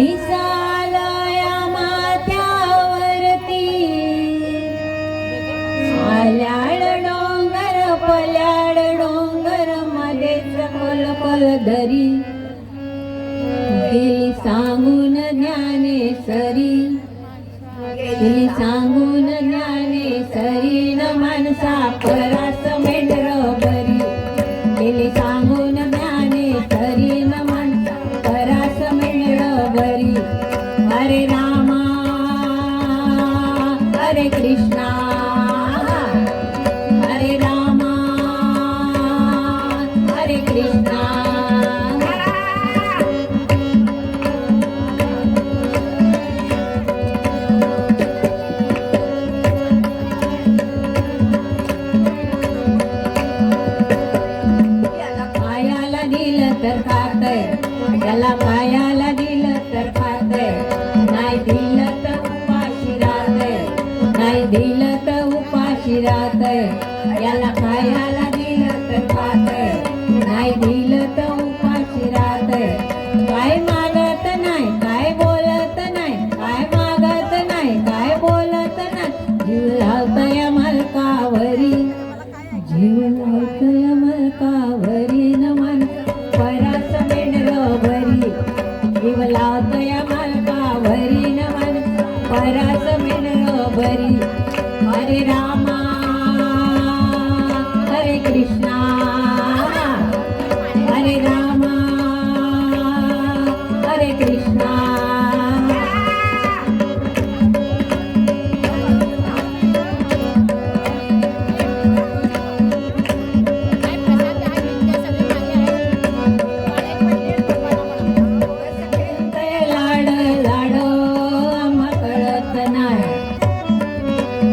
दिसालया माथ्यावरती. आल्याळ डोंगर पल्याड डोंगर मध्येच कोलकोल धरी. गेली सांगून ज्ञानेश्वरी गेली सांगून ज्ञानेश्वरी न माणसा परास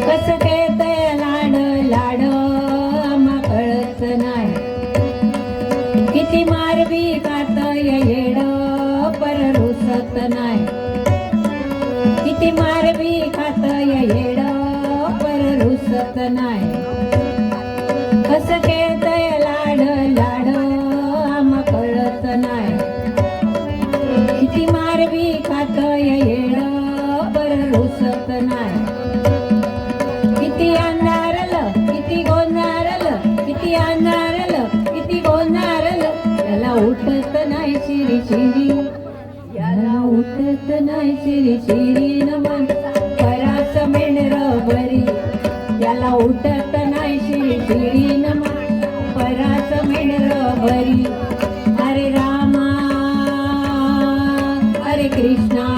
कसं ते लाड लाड आम्हा कळत नाही. किती मारबी खातय येड पर रुसत नाही. किती मारबी खातय येड पर रुसत नाही. कसं खेळतय लाड लाड आम्हा कळत नाही. किती मारबी खातय येड पर रुसत नाही. शिरी याला उठत नाही शिरी शिरी नमन. परास मेंढर बरी याला उठत नाही शिरी शिरी नमन. परास मेंढर बरी हरे रामा हरे कृष्णा.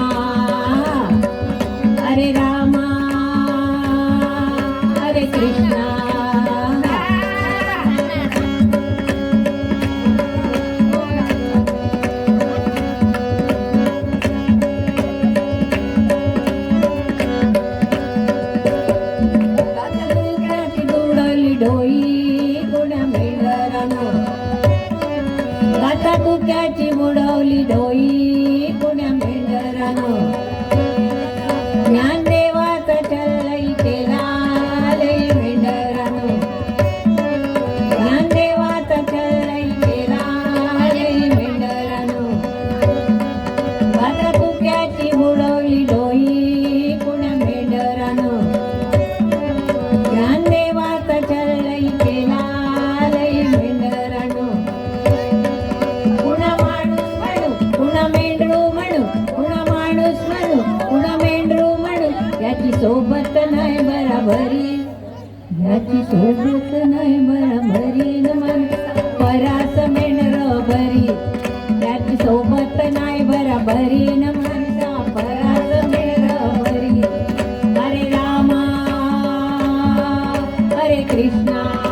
गाता कुक्याची बुडवली डोई सोबत नाही बराबरी. याची सोबत नाही बराबरी. नमन परास मेंढर बरी त्याची सोबत नाही बराबरी. म्हणता परास मेंढर बरी हरे रामा हरे कृष्णा.